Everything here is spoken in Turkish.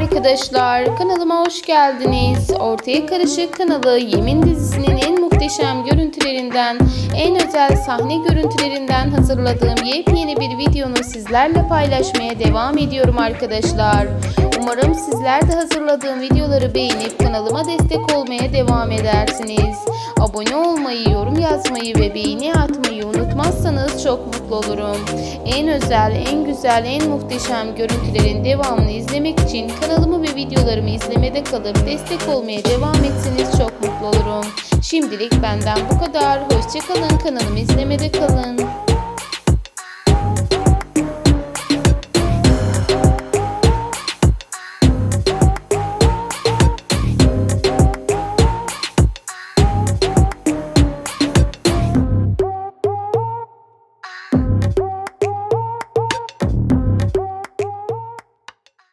arkadaşlar, kanalıma hoş geldiniz. Ortaya Karışık kanalı Yemin dizisinin en muhteşem görüntülerinden, en özel sahne görüntülerinden hazırladığım yepyeni bir videonu sizlerle paylaşmaya devam ediyorum arkadaşlar. Umarım sizler de hazırladığım videoları beğenip kanalıma destek olmaya devam edersiniz. Abone olmayı, yorum yazmayı ve beğeni atmayı unutmazsanız çok mutlu olurum. En özel, en güzel, en muhteşem görüntülerin devamını izlemek için kanalımı ve videolarımı izlemede kalıp destek olmaya devam etseniz çok mutlu olurum. Şimdilik benden bu kadar. Hoşçakalın, kanalımı izlemede kalın.